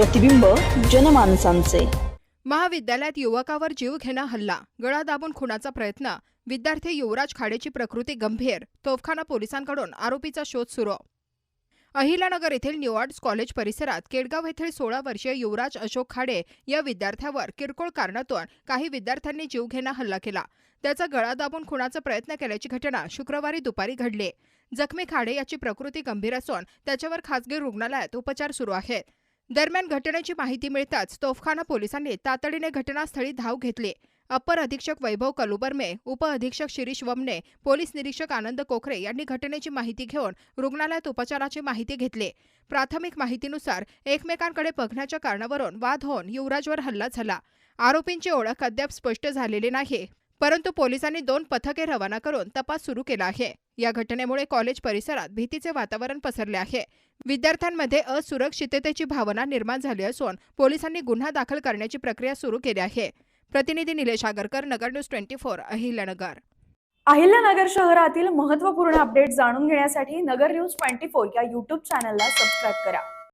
प्रतिबिंब जनमानसांचे. महाविद्यालयात युवकावर जीव घेणा हल्ला गळा दाबून खुनाचा प्रयत्न विद्यार्थी युवराज खाडेची प्रकृती गंभीर तोफखाना पोलिसांकडून आरोपीचा शोध सुरू. अहिलानगर येथील न्यू आर्ट्स कॉलेज परिसरात केडगाव येथील सोळा वर्षीय युवराज अशोक खाडे या विद्यार्थ्यावर किरकोळ कारणातून काही विद्यार्थ्यांनी जीवघेणा हल्ला केला. त्याचा गळा दाबून खुणाचा प्रयत्न केल्याची घटना शुक्रवारी दुपारी घडली. जखमी खाडे याची प्रकृती गंभीर असून त्याच्यावर खासगी रुग्णालयात उपचार सुरू आहेत. दरम्यान घटनेची माहिती मिळताच तोफखाना पोलिसांनी तातडीने घटनास्थळी धाव घेतली. अपर अधीक्षक वैभव कलुबर्मे उपअधीक्षक शिरीष वमने पोलीस निरीक्षक आनंद कोखरे यांनी घटनेची माहिती घेऊन रुग्णालयात उपचाराची माहिती घेतली. प्राथमिक माहितीनुसार एकमेकांकडे बघण्याच्या कारणावरून वाद होऊन युवराजवर हल्ला झाला. आरोपींची ओळख अद्याप स्पष्ट झालेली नाही. परंतु पोलिसांनी दोन पथके रवाना करून तपास सुरू केला आहे. या घटनेमुळे कॉलेज परिसरात भीतीचे वातावरण पसरले आहे. विद्यार्थ्यांमध्ये असुरक्षिततेची भावना निर्माण झाली असून पोलिसांनी गुन्हा दाखल करण्याची प्रक्रिया सुरू केली आहे. प्रतिनिधी Nilesh Agarkar Nagar news twenty four Ahilyanagar. Ahilyanagar शहरातील महत्त्वपूर्ण अपडेट जाणून घेण्यासाठी नगर न्यूज ट्वेंटी फोर या युट्यूब चॅनलला सबस्क्राईब करा.